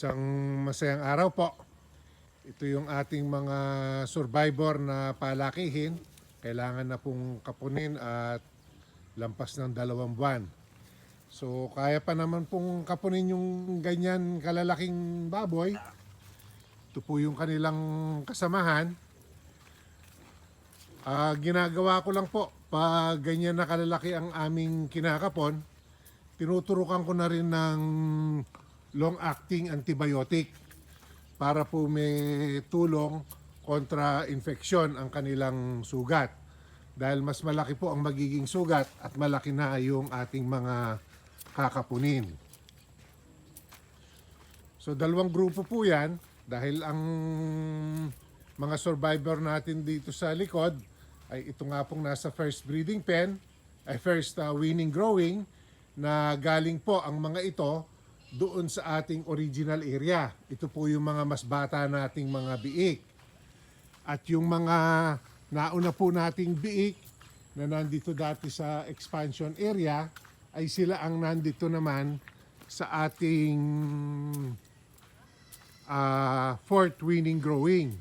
Isang masayang araw po. Ito yung ating mga survivor na palakihin. Kailangan na pong kapunin at lampas ng dalawang buwan. So kaya pa naman pong kapunin yung ganyan kalalaking baboy. Ito po yung kanilang kasamahan. Ah, ginagawa ko lang po pag ganyan na kalalaki ang aming kinakapon, tinuturukan ko na rin ng long-acting antibiotic para po may tulong kontra infeksyon ang kanilang sugat. Dahil mas malaki po ang magiging sugat at malaki na yung ating mga kakapunin. So dalawang grupo po yan dahil ang mga survivor natin dito sa likod ay ito nga pong nasa first breeding pen, ay first uh, winning growing na galing po ang mga ito doon sa ating original area. Ito po yung mga mas bata nating mga biik. At yung mga nauna po nating biik na nandito dati sa expansion area ay sila ang nandito naman sa ating ah, fourth winning growing.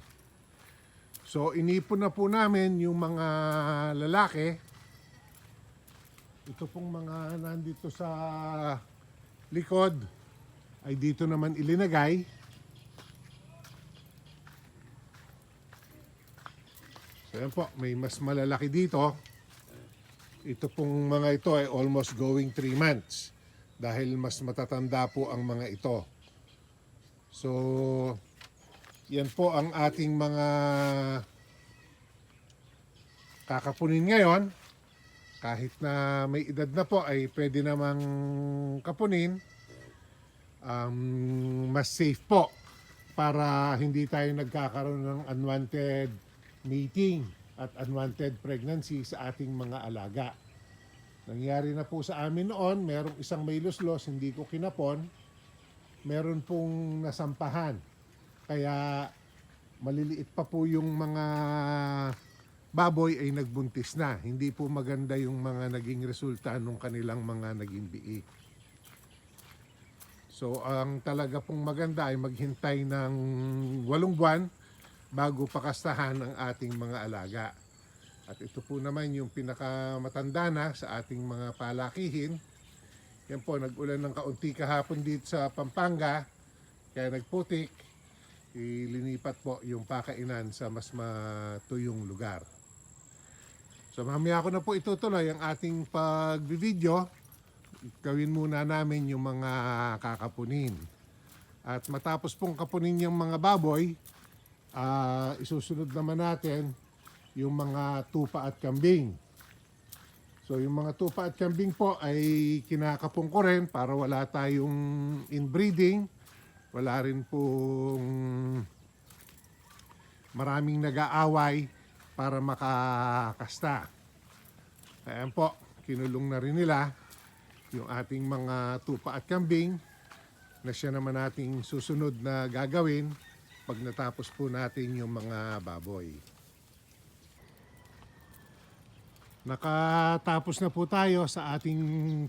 So inipon na po namin yung mga lalaki. Ito pong mga nandito sa likod ay dito naman ilinagay. So yan po, may mas malalaki dito. Ito pong mga ito ay almost going 3 months dahil mas matatanda po ang mga ito. So, yan po ang ating mga kakapunin ngayon. Kahit na may edad na po ay pwede namang kapunin. Um, mas safe po para hindi tayo nagkakaroon ng unwanted mating at unwanted pregnancy sa ating mga alaga. Nangyari na po sa amin noon, merong isang may luslos, hindi ko kinapon, meron pong nasampahan. Kaya maliliit pa po yung mga baboy ay nagbuntis na. Hindi po maganda yung mga naging resulta nung kanilang mga naging biik. So ang talaga pong maganda ay maghintay ng walong buwan bago pakastahan ang ating mga alaga. At ito po naman yung pinakamatanda na sa ating mga palakihin. Yan po, nag-ulan ng kaunti kahapon dito sa Pampanga. Kaya nagputik, ilinipat po yung pakainan sa mas matuyong lugar. So mamaya ko na po itutuloy ang ating pag-video. Gawin muna namin yung mga kakapunin. At matapos pong kapunin yung mga baboy, ah, isusunod naman natin yung mga tupa at kambing. So yung mga tupa at kambing po ay kinakapong ko rin para wala tayong inbreeding. Wala rin pong maraming nag-aaway para makakasta. Ayan po, kinulong na rin nila yung ating mga tupa at kambing na siya naman nating susunod na gagawin pag natapos po natin yung mga baboy. Nakatapos na po tayo sa ating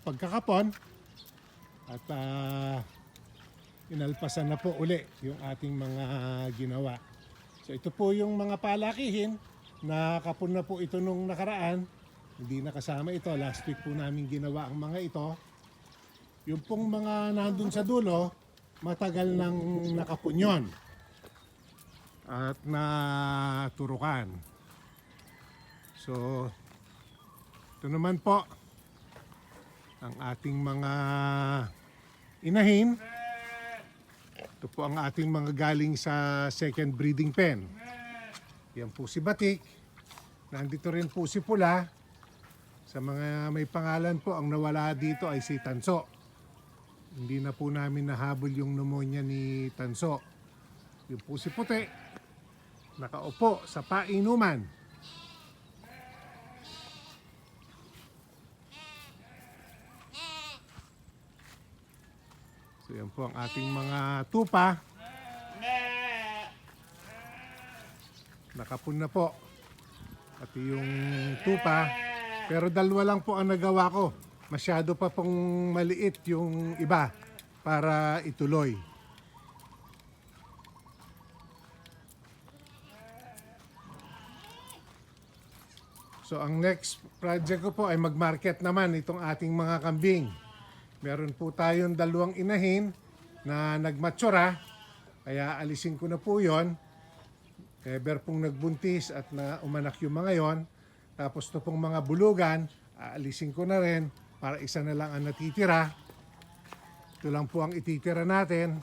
pagkakapon at ah, inalpasan na po uli yung ating mga ginawa. So ito po yung mga palakihin. Nakapon na po ito nung nakaraan. Hindi nakasama ito. Last week po namin ginawa ang mga ito. Yung pong mga nandun sa dulo, matagal nang nakapunyon at naturukan. So, ito naman po ang ating mga inahin. Ito po ang ating mga galing sa second breeding pen. Yan po si Batik. Nandito rin po si Pula. Sa mga may pangalan po, ang nawala dito ay si Tanso. Hindi na po namin nahabol yung pneumonia ni Tanso. Yung po si Puti. Nakaupo sa painuman. So yan po ang ating mga tupa. Nakapun na po. Pati yung tupa. Pero dalawa lang po ang nagawa ko. Masyado pa pong maliit yung iba para ituloy. So ang next project ko po ay mag-market naman itong ating mga kambing. Meron po tayong dalawang inahin na nagmatsura. Kaya alisin ko na po yon. Ever pong nagbuntis at na umanak yung mga yon tapos to pong mga bulugan, aalisin ko na rin para isa na lang ang natitira. Ito lang po ang ititira natin.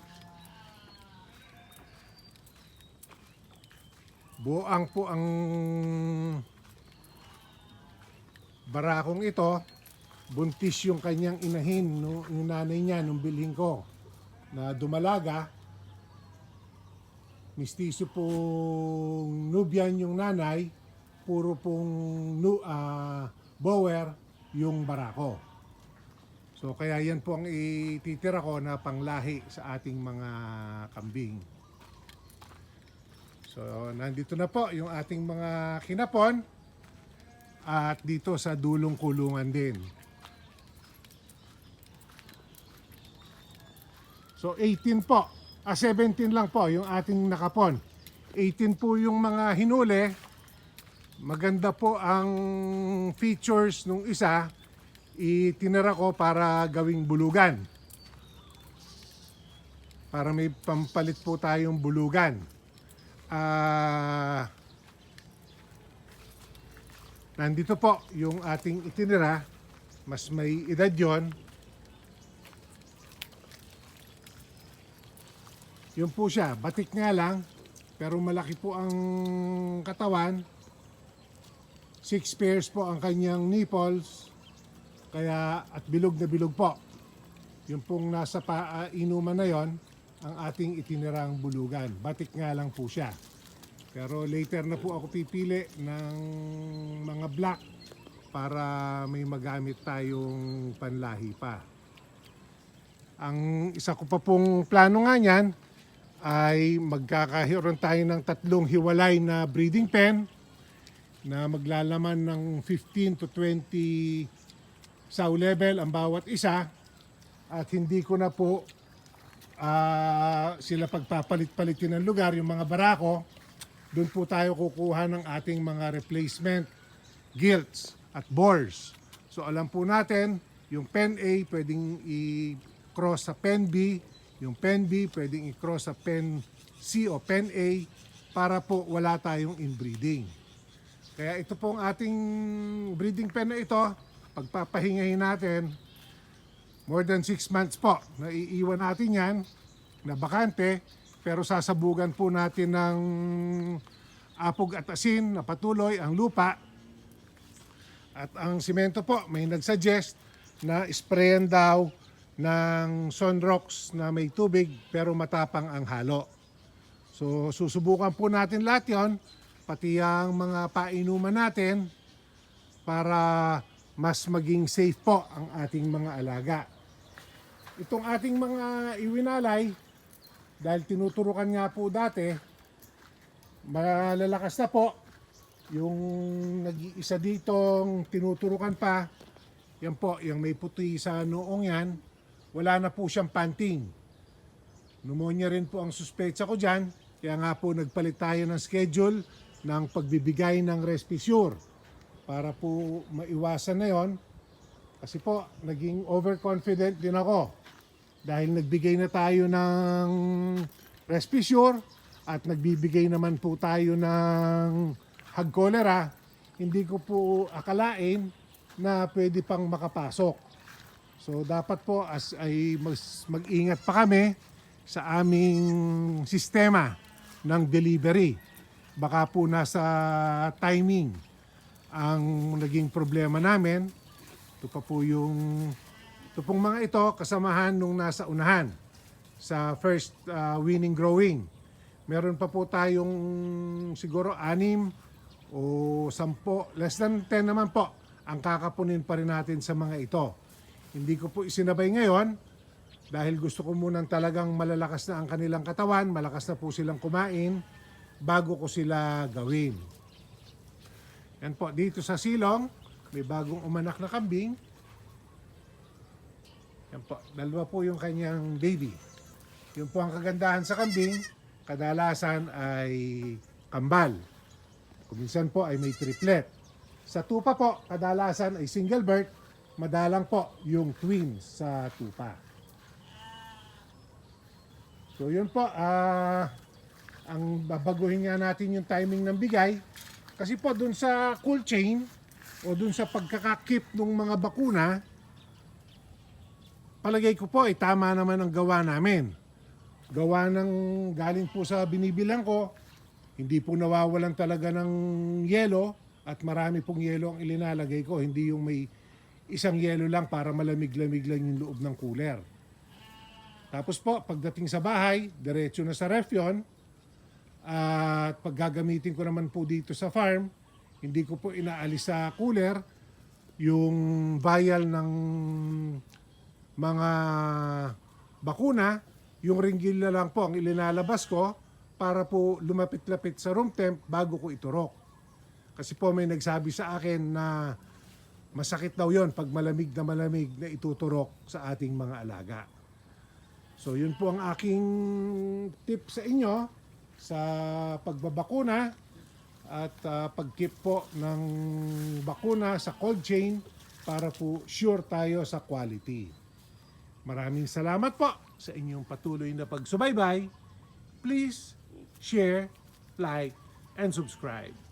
Buang po ang barakong ito. Buntis yung kanyang inahin, no, yung nanay niya nung bilhin ko na dumalaga. Mistiso pong Nubian yung nanay, puro pong nu, ah, Bower yung barako. So kaya yan po ang ititira ko na panglahi sa ating mga kambing. So nandito na po yung ating mga kinapon at dito sa dulong kulungan din. So 18 po, ah 17 lang po yung ating nakapon. 18 po yung mga hinuli. Maganda po ang features nung isa. Itinira ko para gawing bulugan. Para may pampalit po tayong bulugan. Ah... nandito po yung ating itinira. Mas may edad yon. Yun po siya, batik nga lang, pero malaki po ang katawan. Six pairs po ang kanyang nipples, kaya at bilog na bilog po. Yung pong nasa pa, ah, inuman na yon, ang ating itinirang bulugan. Batik nga lang po siya. Pero later na po ako pipili ng mga black para may magamit tayong panlahi pa. Ang isa ko pa pong plano nga niyan ay magkakahiron tayo ng tatlong hiwalay na breeding pen na maglalaman ng 15 to 20 sow level ang bawat isa at hindi ko na po ah, sila pagpapalit-palitin ng lugar, yung mga barako, doon po tayo kukuha ng ating mga replacement gilts at bores. So alam po natin, yung pen A pwedeng i-cross sa pen B, yung pen B pwedeng i-cross sa pen C o pen A para po wala tayong inbreeding. Kaya ito pong ating breeding pen na ito, pagpapahingahin natin, more than 6 months po, na iiwan natin yan, na bakante, pero sasabugan po natin ng apog at asin na patuloy ang lupa. At ang simento po, may nagsuggest na sprayan daw ng sunrocks na may tubig pero matapang ang halo. So susubukan po natin lahat yon, pati ang mga painuman natin para mas maging safe po ang ating mga alaga. Itong ating mga iwinalay, dahil tinuturukan nga po dati, malalakas na po. Yung nag-iisa ditong tinuturukan pa, yan po, yung may puti sa noong yan, wala na po siyang panting. Pneumonia rin po ang suspecha ko dyan, kaya nga po nagpalit tayo ng schedule ng pagbibigay ng Respisure para po maiwasan na yon. Kasi po, naging overconfident din ako dahil nagbigay na tayo ng Respisure at nagbibigay naman po tayo ng hag cholera, hindi ko po akalain na pwede pang makapasok. So dapat po as ay mag-ingat pa kami sa aming sistema ng delivery. Baka po nasa timing ang naging problema namin. Ito pa po yung ito pong mga ito kasamahan nung nasa unahan sa first uh, winning growing. Meron pa po tayong siguro anim o sampo, less than 10 naman po ang kakapunin pa rin natin sa mga ito. Hindi ko po isinabay ngayon dahil gusto ko munang talagang malalakas na ang kanilang katawan, malakas na po silang kumain bago ko sila gawin. Yan po, dito sa silong, may bagong umanak na kambing. Yan po, dalawa po yung kanyang baby. Yun po ang kagandahan sa kambing, kadalasan ay kambal. Kuminsan po ay may triplet. Sa tupa po, kadalasan ay single birth, madalang po yung twins sa tupa. So yun po, ah ang babaguhin nga natin yung timing ng bigay. Kasi po dun sa cool chain o dun sa pagkakakip ng mga bakuna, palagay ko po ay tama naman ang gawa namin. Gawa ng galing po sa binibilang ko, hindi po nawawalan talaga ng yelo at marami pong yelo ang ilinalagay ko. Hindi yung may isang yelo lang para malamig-lamig lang yung loob ng cooler. Tapos po, pagdating sa bahay, diretso na sa ref yun. At pag gagamitin ko naman po dito sa farm, hindi ko po inaalis sa cooler yung vial ng mga bakuna, yung ringgil na lang po ang ilinalabas ko para po lumapit-lapit sa room temp bago ko iturok. Kasi po may nagsabi sa akin na masakit daw yon pag malamig na malamig na ituturok sa ating mga alaga. So yun po ang aking tip sa inyo sa pagbabakuna at uh, pag-keep po ng bakuna sa cold chain para po sure tayo sa quality. Maraming salamat po sa inyong patuloy na pagsubaybay. Please share, like, and subscribe.